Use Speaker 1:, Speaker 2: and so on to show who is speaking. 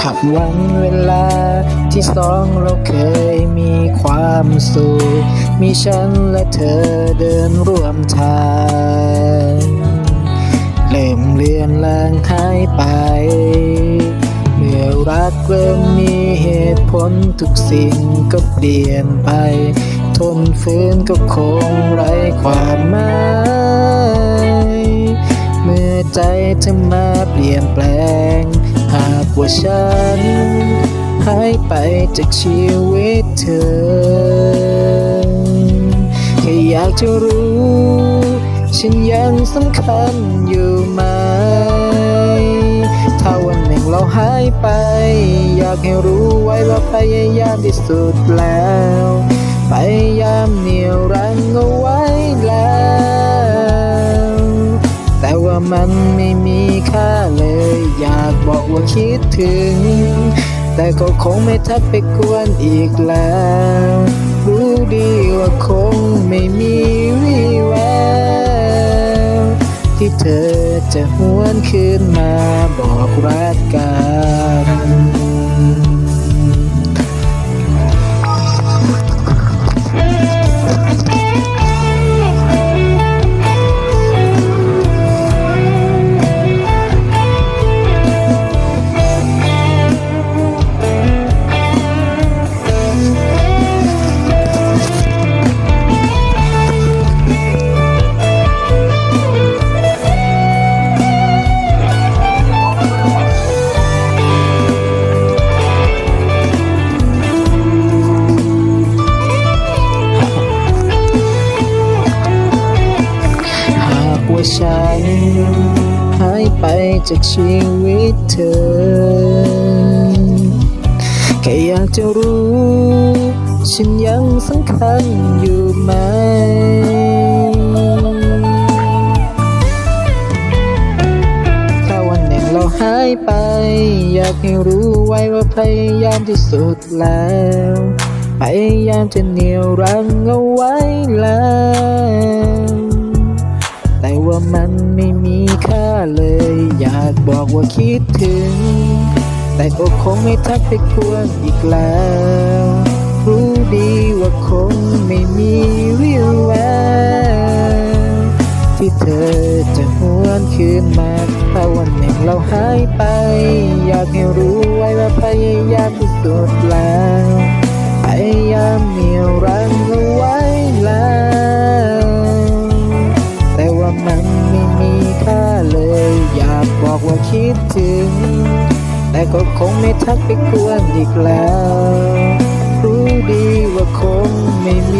Speaker 1: ภาพวันเวลาที่สองเราเคยมีความสุข มีฉันและเธอเดินร่วมทางเริ่มเลือนลางหายไป เมื่อรักเริ่มมีเหตุผลทุกสิ่งก็เปลี่ยนไป ทนฝืนก็คงไร้ความหมาย เมื่อใจเธอมาเปลี่ยนแปลง ว่าฉันหายไปจากชีวิตเธอ แค่อยากจะรู้ ฉันยังสำคัญอยู่ไหม ถ้าวันหนึ่งเราหายไป อยากให้รู้ไว้ว่าพยายามที่สุดแล้ว มันไม่มีค่าเลย อยากบอกว่าคิดถึง แต่ก็คงไม่ทักไปกวนอีกแล้ว รู้ดีว่าคงไม่มีวี่แววที่เธอจะหวนคืนมาบอกรักกัน ฉัน หายไปจากชีวิตเธอ แค่อยากจะรู้ ฉันยังสำคัญอยู่ไหมถ้าวันหนเราหายไป อยากให้รู้ไว้ว่าพยายามที่สุดแล้ว พยายามจะเหนี่ยวรั้งเอาไว้แล้ว บอกว่าคิดถึง แต่ก็คงไม่ทักไปกวนอีกแล้ว รู้ดีว่าคงไม่มีวิวแววที่เธอจะหวนคืนมาถ้าวันหนึ่งเราหายไป อยากให้รู้ไว้ว่าพยายามที่สุดแล้วพยายามเหนียวรั้ ดถึง แต่ก็คงไม่ทักไปกวนอีกแล้ว รู้ดีว่าคงไม่มี